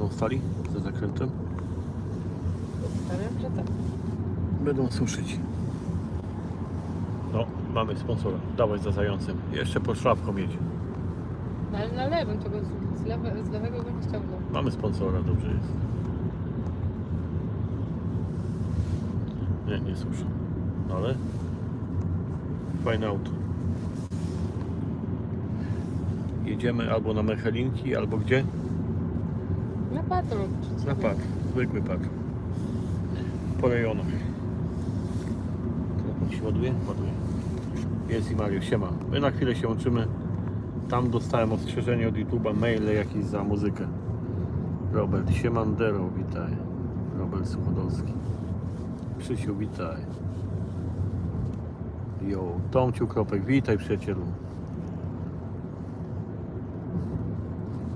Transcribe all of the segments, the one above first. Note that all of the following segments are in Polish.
będą stali za zakrętem. Stawiam, że tak. Będą suszyć. No, mamy sponsora. Dawaj za zającem. Jeszcze pod szlapką jedź. No ale na lewym, to go z, z, lewe, z lewego bym ściągnął. Mamy sponsora, dobrze jest. Nie, nie suszę. Ale fajne auto. Jedziemy albo na Mechelinki, albo gdzie? Patrol. czy? Na patr, zwykły patr. Po rejonach. Telefon się ładuje? Ładuje. Jest i Mario, siema. My na chwilę się łączymy. Tam dostałem ostrzeżenie od YouTube'a, maile jakieś za muzykę. Robert Siemandero, witaj. Robert Suchodolski. Krzysiu, witaj. Jo, Tomciu Kropek, witaj przyjacielu.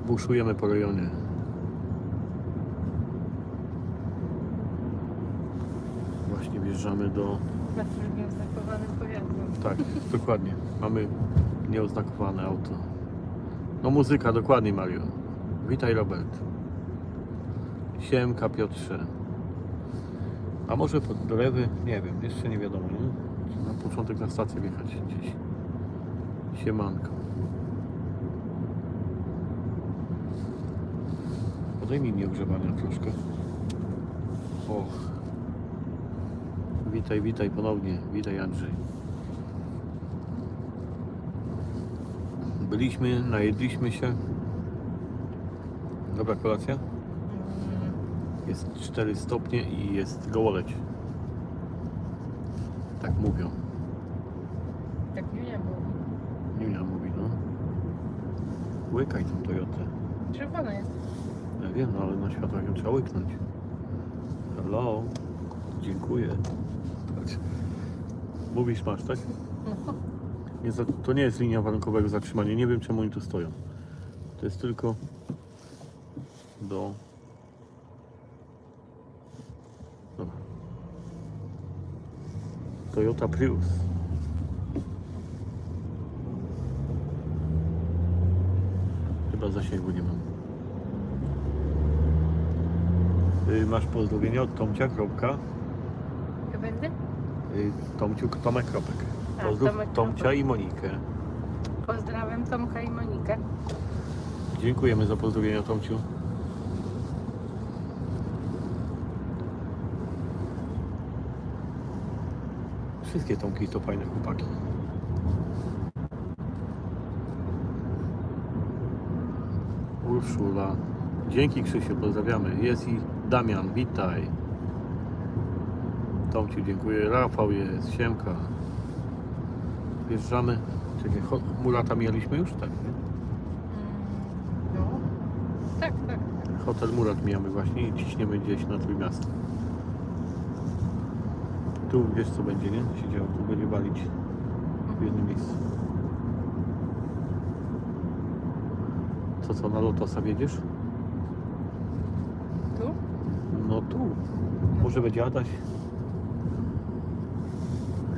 Buszujemy po rejonie. Właśnie wjeżdżamy do... Na którym nieoznakowanym pojazdem. Tak, dokładnie. Mamy nieoznakowane auto. No muzyka, dokładnie Mario. Witaj Robert. Siemka Piotrze. A może pod do lewy? Nie wiem, jeszcze nie wiadomo, nie? Czy na początek na stację wjechać gdzieś. Siemanko. Podejmij mi ogrzewania troszkę. O. Witaj, witaj ponownie. Witaj Andrzej. Byliśmy, najedliśmy się. Dobra kolacja? Mm, Jest 4 stopnie i jest gołoleć. Tak mówią. tak nie było. Niunia mówi, no. Łykaj tą Toyotę. Czerwona jest. Ja wiem, no ale na światłach ją trzeba łyknąć. Hello. Dziękuję. Patrz. Mówisz masz, tak? No. Nie, to nie jest linia warunkowego zatrzymania. Nie wiem czemu oni tu stoją. To jest tylko do. Dobra. Toyota Prius. Chyba zasięgu nie mam. Y, Masz pozdrowienia od Tomcia. Kropka. Y, Tomciu, Tomek Kropek. A, Pozdrów Tomek Tomcia Kropek. i Monikę. Pozdrawiam Tomka i Monikę. Dziękujemy za pozdrowienia Tomciu. Wszystkie Tomki to fajne chłopaki. Urszula. Dzięki Krzysiu, pozdrawiamy. Jest i Damian, witaj. Tomciu, dziękuję. Rafał jest, Siemka. Wjeżdżamy. Czekaj, Murata mieliśmy już? Tak, nie? No. Tak, tak. Hotel Murat mijamy właśnie i ciśniemy gdzieś na Trójmiasto. Tu wiesz co będzie, nie? Siedział, tu będzie walić w jednym miejscu. Co, co, na Lotosa wiedziesz? Tu? No tu. Może będzie Adaś?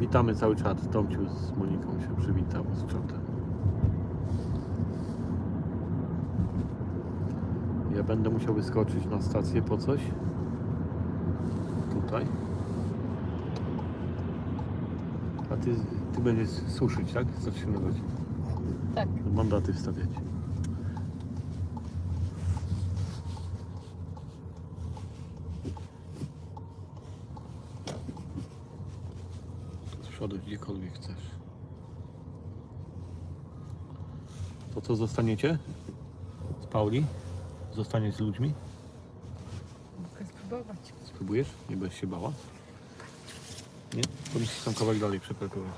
Witamy cały czat. Tomciu z Moniką się przywitał z czatem. Ja będę musiał wyskoczyć na stację po coś. Tutaj. A ty, ty będziesz suszyć, tak? Zatrzymywać. Tak. Mandaty wstawiać. Gdziekolwiek chcesz. To co, zostaniecie? Z Pauli? Zostaniesz z ludźmi? Mogę spróbować. Spróbujesz? Nie będziesz się bała? Nie? Powinniście tam kawałek dalej przeparkować.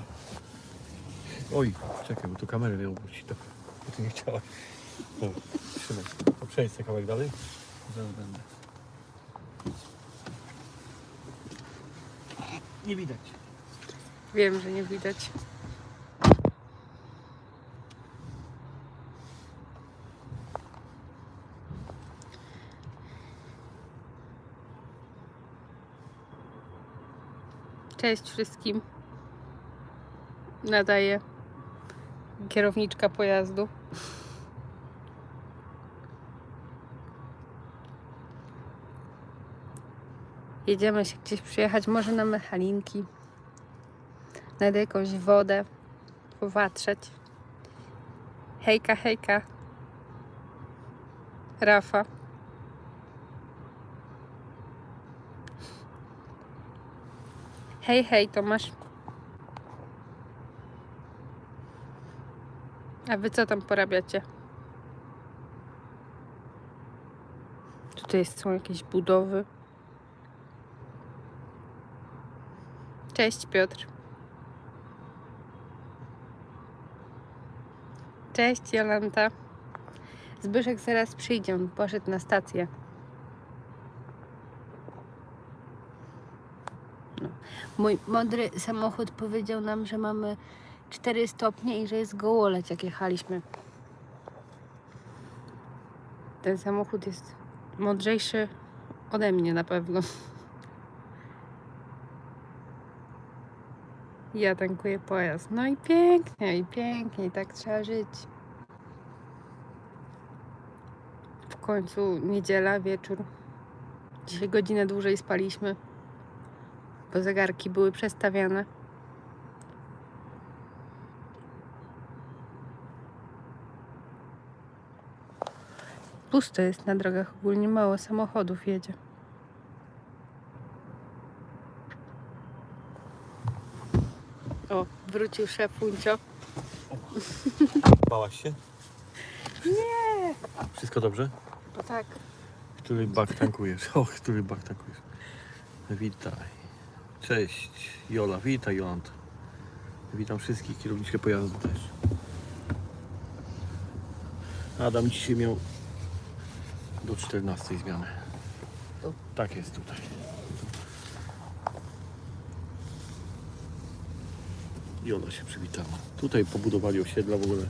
Oj, czekaj, bo tu kamerę miał wrócić. To, to ty nie chciałaś. Dobra, trzymaj. To przejdź sobie kawałek dalej. Zaraz będę. Nie widać. Wiem, że nie widać. Cześć wszystkim. Nadaje kierowniczka pojazdu. Jedziemy się gdzieś przyjechać, może na mechalinki. Znajdę jakąś wodę, popatrzeć. Hejka, hejka. Rafa. Hej, hej, Tomasz. A wy co tam porabiacie? Tutaj są jakieś budowy. Cześć Piotr. Cześć Jolanta. Zbyszek zaraz przyjdzie, poszedł na stację. No. Mój mądry samochód powiedział nam, że mamy 4 stopnie i że jest gołoleć, jak jechaliśmy. Ten samochód jest mądrzejszy ode mnie na pewno. Ja tankuję pojazd. No i pięknie, i pięknie, i tak trzeba żyć. W końcu niedziela, wieczór. Dzisiaj godzinę dłużej spaliśmy, bo zegarki były przestawiane. Pusto jest na drogach, ogólnie mało samochodów jedzie. O, wrócił szef Uncio. Bałaś się? Nie! Wszystko dobrze? Bo tak. Który bak tankujesz? O, który bak tankujesz? Witaj. Cześć, Jola. Witaj, Jolanta. Witam wszystkich, kierowniczkę pojazdu też. Adam dzisiaj miał do 14 zmiany. Tak jest tutaj. Jola się przywitała. Tutaj pobudowali osiedla w ogóle.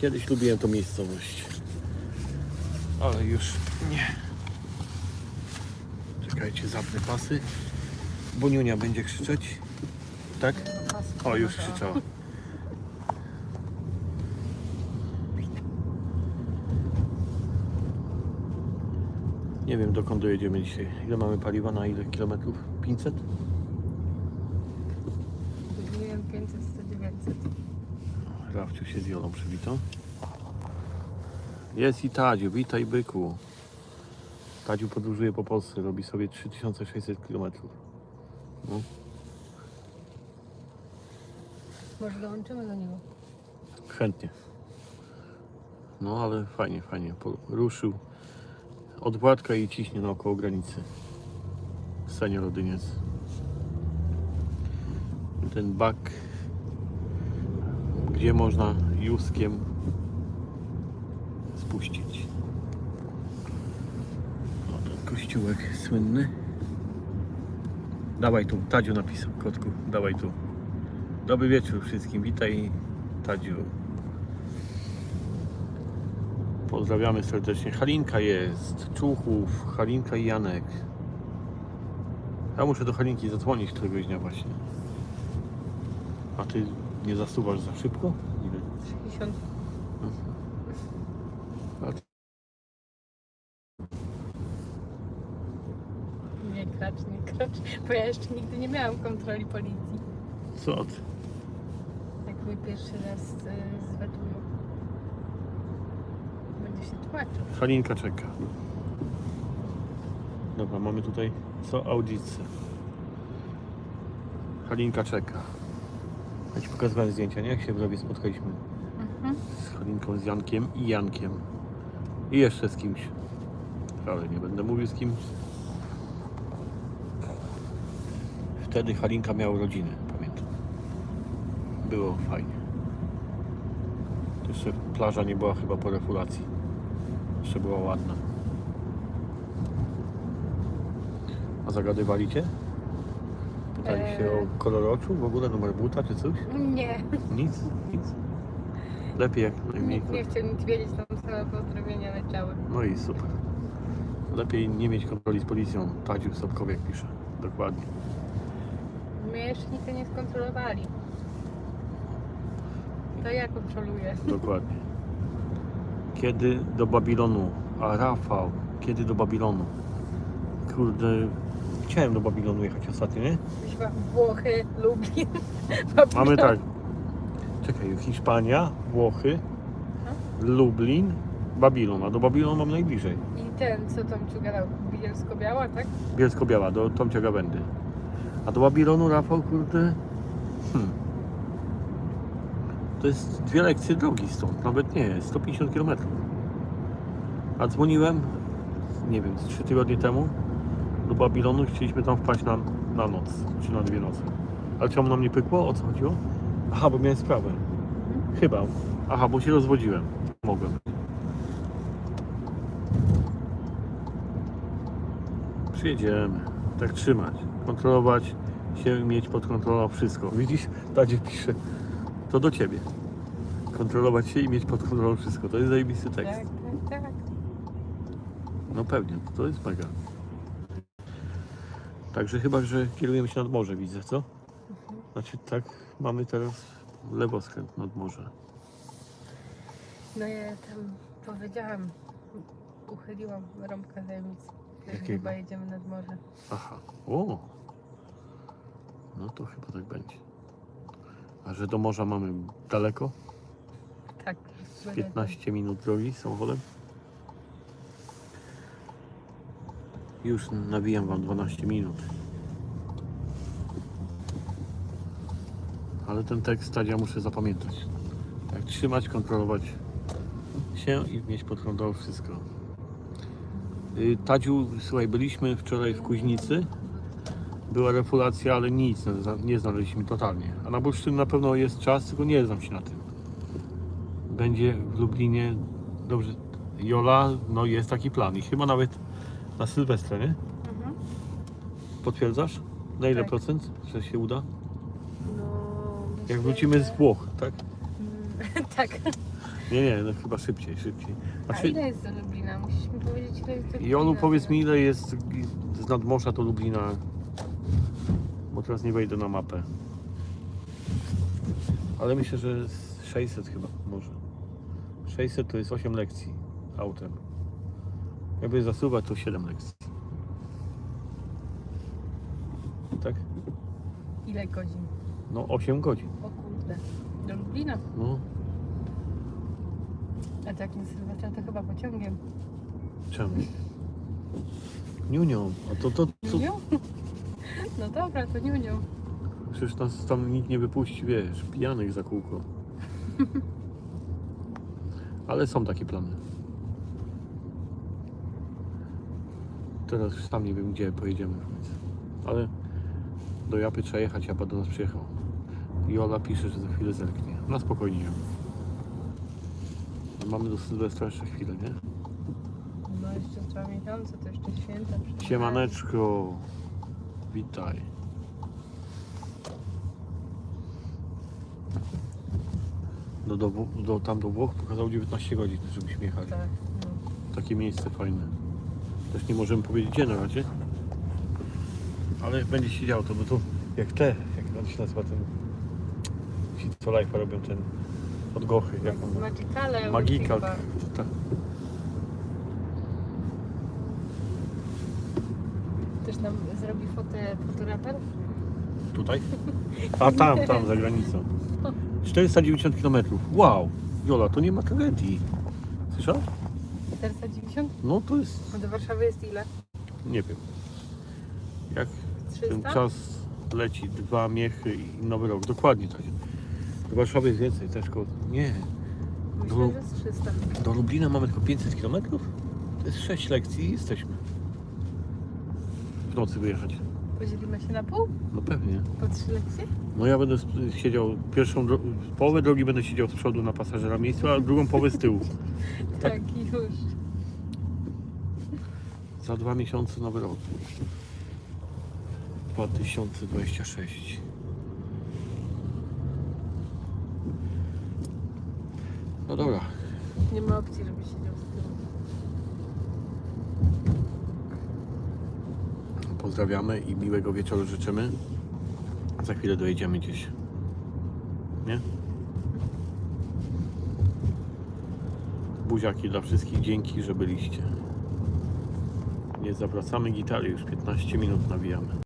Kiedyś lubiłem tą miejscowość. Ale już nie. Czekajcie, zapnę pasy. Bo Niunia będzie krzyczeć. Tak? O, już krzyczała. Nie wiem dokąd dojedziemy dzisiaj. Ile mamy paliwa na ile kilometrów? 500? Mówiłem 500, 100, 900. Rafciu się z Jolą przywitał. Jest i Tadziu, witaj byku. Tadziu podróżuje po Polsce, robi sobie 3600 km. No, Może dołączymy do niego. chętnie. No ale fajnie, fajnie. Ruszył od Władka i ciśnie naokoło granicy. Senior Odyniec. Ten bak, gdzie można juskiem spuścić. O, ten kościółek słynny. Dawaj tu, Tadziu napisał, kotku, dawaj tu. Dobry wieczór wszystkim, witaj Tadziu. Pozdrawiamy serdecznie. Halinka jest, Czuchów, Halinka i Janek. Ja muszę do Halinki zadzwonić któregoś dnia właśnie. A ty nie zasuwasz za szybko? Ile? 60. A ty- Nie kracz, nie kracz. Bo ja jeszcze nigdy nie miałam kontroli policji. Co ty? Jak mnie pierwszy raz y, zwetują. Będzie się tłumaczył. Halinka czeka. Dobra, mamy tutaj co? Audice. Halinka czeka. Ja ci pokazywałem zdjęcia, nie? Jak się w Rowie spotkaliśmy. Mhm. z Halinką, z Jankiem i Jankiem. I jeszcze z kimś. Ale nie będę mówił z kim. Wtedy Halinka miała urodziny, pamiętam. Było fajnie. Jeszcze plaża nie była chyba po refulacji. Jeszcze była ładna. A zagadywali cię? Pytali się Eee. o kolor oczu, w ogóle numer buta czy coś? Nie, Nic, nic. Lepiej jak najmniej. nikt nie chciał nic wiedzieć, tam same pozdrowienia leciały. No i super. Lepiej nie mieć kontroli z policją. Tadziu Sobkowiak pisze. Dokładnie. Mnie jeszcze nigdy nie skontrolowali. To ja kontroluję. Dokładnie. Kiedy do Babilonu? A Rafał, kiedy do Babilonu? Kurde, Chciałem do Babilonu jechać ostatnio, nie? Myśmy Włochy, Lublin. Mamy tak. Czekaj, Hiszpania, Włochy, Lublin, Babilon. A do Babilonu mam najbliżej. I ten, co tam ci gadał, Bielsko-Biała, tak? Bielsko-Biała, do Tomcia Gawędy. A do Babilonu, Rafał, kurde... Hmm. To jest dwie lekcje drogi stąd, nawet nie, 150 km. A dzwoniłem, nie wiem, z trzy tygodnie temu do Babilonu, chcieliśmy tam wpaść na, na noc, czy na dwie noce. Ale czemu nam nie pykło? O co chodziło? Aha, bo miałem sprawę. Chyba. Aha, bo się rozwodziłem. Mogłem. Przyjedziemy. Tak trzymać. Kontrolować się i mieć pod kontrolą wszystko. Widzisz? Tadzie pisze. To do ciebie. Kontrolować się i mieć pod kontrolą wszystko. To jest zajebisty tekst. Tak, tak, tak. No pewnie, to jest mega. Także chyba, że kierujemy się nad morze, widzę, co? Znaczy tak, mamy teraz lewoskręt nad morze. No ja tam powiedziałam, uchyliłam rąbkę tajemnicy. że Jakiego? Chyba jedziemy nad morze. Aha, o! No to chyba tak będzie. A że do morza mamy daleko? Tak. Z 15 minut drogi samochodem? Już nawijam wam 12 minut. Ale ten tekst Tadzia muszę zapamiętać. Jak trzymać, kontrolować się i mieć pod kontrolą wszystko. Y, Tadziu, słuchaj, byliśmy wczoraj w Kuźnicy. Była refulacja, ale nic nie znaleźliśmy totalnie. A na Bursztyn na pewno jest czas, tylko nie znam się na tym będzie w Lublinie. Dobrze, Jola, no jest taki plan i chyba nawet na Sylwestrę, nie? Mhm. Potwierdzasz? Na ile Tak. procent, że się uda? No, Jak myślę, wrócimy z że- Włoch, tak? Mm, tak. Nie, nie, no chyba szybciej, szybciej. A Znaczy, ile jest do Lublina? Musisz mi powiedzieć, ile jest do Lublina. Jolu, powiedz mi, ile jest z nadmorza do Lublina, bo teraz nie wejdę na mapę. Ale myślę, że z 600 chyba może. 600 to jest 8 lekcji autem. Jakby zasuwać, to 7 lekcji. Tak? Ile godzin? No 8 godzin. O kurde. Do Lublina? No, A tak nie Sylwestra to chyba pociągiem. czemu? Niunią. A to, to, to, Niunią? No dobra, to niunią. Przecież nas tam nikt nie wypuści, wiesz, pijanych za kółko. Ale są takie plany. Teraz już tam nie wiem, gdzie pojedziemy. Ale do Japy trzeba jechać, Japa do nas przyjechał. Jola pisze, że za chwilę zerknie. Na spokojnie. A Mamy do Sylwestra jeszcze chwilę, nie? No jeszcze dwa miesiące, to jeszcze święta. przed nami. Siemaneczko. Witaj. Do, do, do, tam do Włoch pokazał 19 godzin, żebyśmy jechali. Tak, no. Takie miejsce fajne. Też nie możemy powiedzieć gdzie na razie. Ale będzie się działo to, bo to jak te, jak on się nazywa ten ci co live'a robią ten od Gochy, jak on chyba. Ta, Też nam zrobi fotę fotoraper? tutaj? A tam, tam za granicą. 490 km. Wow! Jola, to nie ma tragedii. Słyszał? 490? No to jest, A do Warszawy jest ile? nie wiem. Jak ten 300? czas leci, dwa miechy i nowy rok. Dokładnie tak. Do Warszawy jest więcej też koło... Nie. Myślę, do- że jest 300. Do Lublina mamy tylko 500 km? To jest 6 lekcji i jesteśmy. W nocy wyjechać. Podzielimy się na pół? No pewnie. Po trzy lekcje? No ja będę siedział pierwszą, dro- połowę drogi będę siedział z przodu na pasażera miejscu, a drugą połowę z tyłu. Tak. Tak, już. Za dwa miesiące nowy rok. 2026. No dobra. Nie ma opcji, żeby siedział z tyłu. Pozdrawiamy i miłego wieczoru życzymy. Za chwilę dojedziemy gdzieś. Nie? Buziaki dla wszystkich. Dzięki, że byliście. Nie zawracamy gitary, już 15 minut nawijamy.